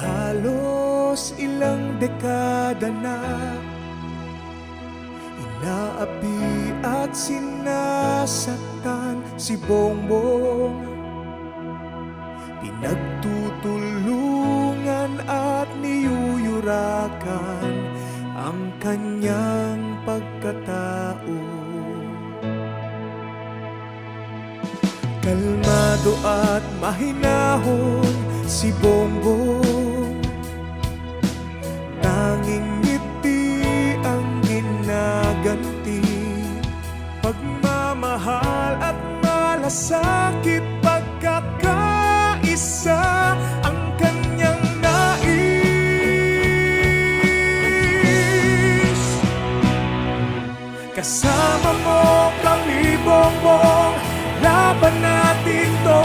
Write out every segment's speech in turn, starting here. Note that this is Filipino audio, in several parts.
Halos ilang dekada na Inaapi at sinasaktan si Bongbong. Pinagtutulungan at niyuyurakan Ang kanyang pagkatao. Kalmado at mahinahon si Bongbong Bongbong Laban natin to.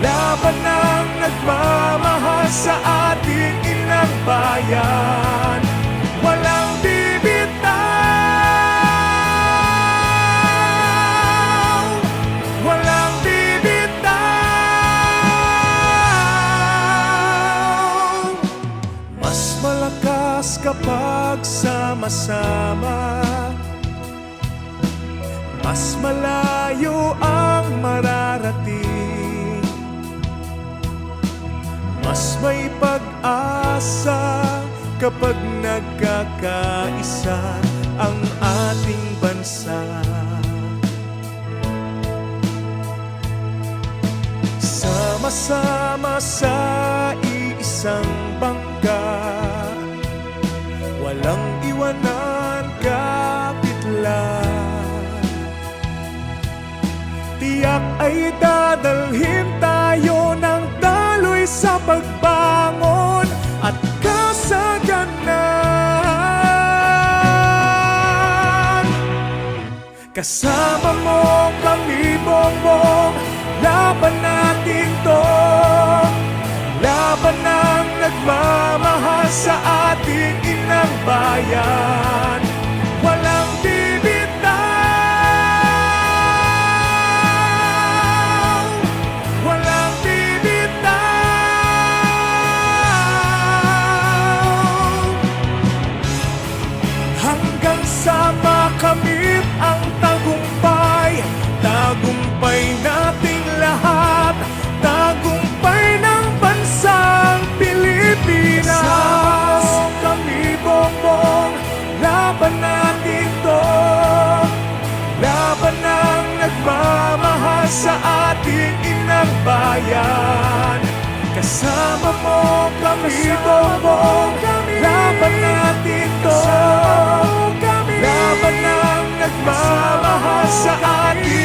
Laban ng nagmamahal sa ating inang bayan. Walang bibitaw. Walang bibitaw. Mas malakas kapag sama-sama mas malayo ang mararating. Mas may pag-asa kapag nagkakaisa ang ating bansa. Sama-sama sa iisang ay dadalhin tayo ng daloy sa pagbangon at kasaganan. Kasama mo kami, Bongbong Laban natin to. Laban ng nagmamahal sa ating inang bayan sa ating inang bayan. Kasama mo kami, Bongbong. Laban natin to. Laban ng nagmamahal sa bayan